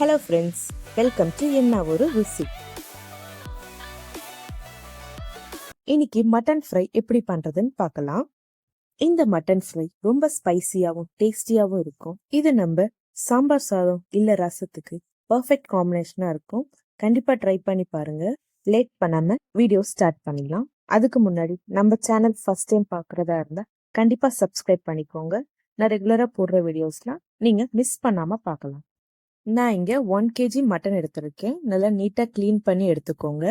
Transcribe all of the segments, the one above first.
Hello friends welcome to என்ன ஒரு ருசி இன்னைக்கு மட்டன் ஃப்ரை எப்படி பண்றதுன்னு பார்க்கலாம். இந்த மட்டன் ஃப்ரை ரொம்ப ஸ்பைசியாகவும் டேஸ்டியாகவும் இருக்கும். இது நம்ம சாம்பார் சாதம் இல்லை ரசத்துக்கு பர்ஃபெக்ட் காம்பினேஷனாக இருக்கும். கண்டிப்பாக ட்ரை பண்ணி பாருங்கள் லேட் பண்ணாமல் வீடியோ ஸ்டார்ட் பண்ணிடலாம். அதுக்கு முன்னாடி நம்ம சேனல் ஃபர்ஸ்ட் டைம் பார்க்குறதா இருந்தால் கண்டிப்பாக சப்ஸ்கிரைப் பண்ணிக்கோங்க. நான் ரெகுலராக போடுற வீடியோஸ்லாம் நீங்கள் மிஸ் பண்ணாமல் பார்க்கலாம் நான் இங்க ஒன் கேஜி மட்டன் எடுத்திருக்கேன். நல்லா நீட்டா க்ளீன் பண்ணி எடுத்துக்கோங்க.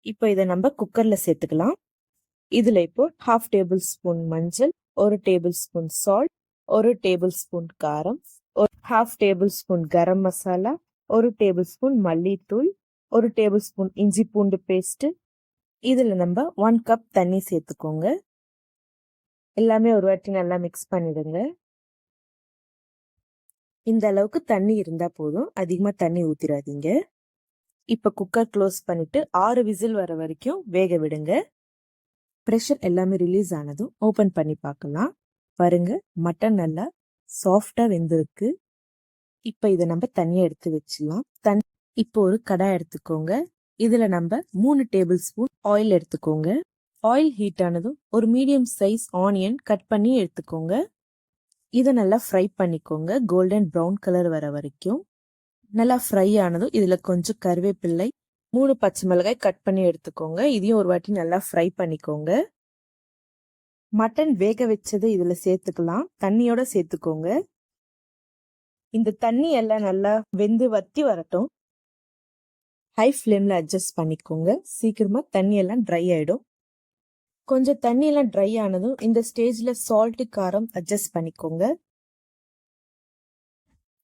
இப்போ இதை நம்ம குக்கர்ல சேர்த்துக்கலாம். இதுல இப்போ ஹாஃப் டேபிள் ஸ்பூன் மஞ்சள் ஒரு டேபிள் ஸ்பூன் சால்ட் ஒரு டேபிள் ஸ்பூன் காரம் ஒரு half tablespoon garam masala ஒரு டேபிள் ஸ்பூன் மல்லித்தூள் ஒரு டேபிள் ஸ்பூன் இஞ்சி பூண்டு பேஸ்ட் இதுல நம்ம ஒன் கப் தண்ணி சேர்த்துக்கோங்க. எல்லாமே ஒரு வாட்டி நல்லா மிக்ஸ் பண்ணிடுங்க. இந்த அளவுக்கு தண்ணி இருந்தால் போதும். அதிகமாக தண்ணி ஊற்றிடாதீங்க இப்போ குக்கர் க்ளோஸ் பண்ணிட்டு ஆறு விசில் வர வரைக்கும் வேக விடுங்க. ப்ரெஷர் எல்லாமே ரிலீஸ் ஆனதும் ஓப்பன் பண்ணி பார்க்கலாம். பாருங்க மட்டன் நல்லா சாஃப்டாக வெந்திருக்கு. இப்போ இதை நம்ம தனியாக எடுத்து வச்சிடலாம். தன் இப்போ ஒரு கடாய் எடுத்துக்கோங்க. இதில் நம்ம மூணு டேபிள் ஸ்பூன் ஆயில் எடுத்துக்கோங்க. ஆயில் ஹீட் ஆனதும் ஒரு மீடியம் சைஸ் ஆனியன் கட் பண்ணி எடுத்துக்கோங்க. இதை நல்லா ஃப்ரை பண்ணிக்கோங்க. கோல்டன் ப்ரௌன் கலர் வர வரைக்கும். நல்லா ஃப்ரை ஆனதும் இதில் கொஞ்சம் கருவேப்பிள்ளை மூணு பச்சை மிளகாய் கட் பண்ணி எடுத்துக்கோங்க. இதையும் ஒரு வாட்டி நல்லா ஃப்ரை பண்ணிக்கோங்க. மட்டன் வேக வச்சதை இதில் சேர்த்துக்கலாம். தண்ணியோட சேர்த்துக்கோங்க. இந்த தண்ணி எல்லாம் நல்லா வெந்து வத்தி வரட்டும். ஹை ஃப்ளேமில் அட்ஜஸ்ட் பண்ணிக்கோங்க. சீக்கிரமாக தண்ணி எல்லாம் ட்ரை ஆகிடும் கொஞ்சம் தண்ணி எல்லாம் ட்ரை ஆனதும் இந்த ஸ்டேஜ்ல சால்ட் காரம் அட்ஜஸ்ட் பண்ணிக்கோங்க.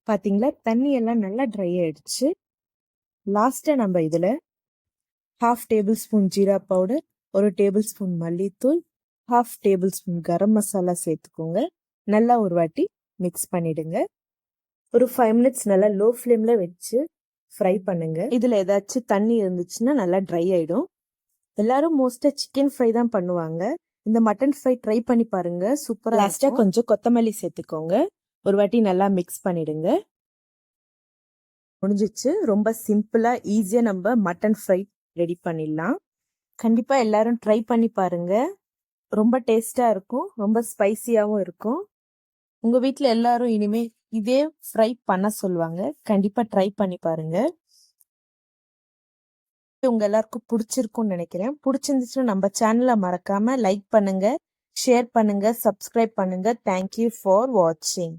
பாத்தீங்களா? தண்ணி எல்லாம் நல்லா ட்ரை ஆயிடுச்சு. லாஸ்ட்டாக நம்ம இதுல half tablespoon jeera powder ஒரு டேபிள் ஸ்பூன் மல்லித்தூள் half tablespoon garam masala சேர்த்துக்கோங்க. நல்லா ஒரு வாட்டி மிக்ஸ் பண்ணிடுங்க. ஒரு ஃபைவ் மினிட்ஸ் நல்லா லோ ஃப்ளேம்ல வச்சு ஃப்ரை பண்ணுங்க. இதுல ஏதாச்சும் தண்ணி இருந்துச்சுன்னா நல்லா ட்ரை ஆயிடும். எல்லாரும் மோஸ்டா சிக்கன் ஃப்ரை தான் பண்ணுவாங்க. இந்த மட்டன் ஃப்ரை ட்ரை பண்ணி பாருங்க சூப்பரா லாஸ்டா கொஞ்சம் கொத்தமல்லி சேர்த்துக்கோங்க. ஒரு வாட்டி நல்லா மிக்ஸ் பண்ணிடுங்க. முடிஞ்சிச்சு. ரொம்ப சிம்பிளா ஈஸியா நம்ம மட்டன் ஃப்ரை ரெடி பண்ணிடலாம். கண்டிப்பா எல்லாரும் ட்ரை பண்ணி பாருங்க. ரொம்ப டேஸ்டா இருக்கும். ரொம்ப ஸ்பைசியாவும் இருக்கும். உங்க வீட்ல எல்லாரும் இனிமே இதே ஃப்ரை பண்ண சொல்லுவாங்க. கண்டிப்பா ட்ரை பண்ணி பாருங்க. உங்க எல்லாருக்கும் பிடிச்சிருக்கும்னு நினைக்கிறேன். பிடிச்சிருந்துச்சுன்னா நம்ம சேனலை மறக்காம லைக் பண்ணுங்க ஷேர் பண்ணுங்க சப்ஸ்கிரைப் பண்ணுங்க. தேங்க்யூ ஃபார் வாட்சிங்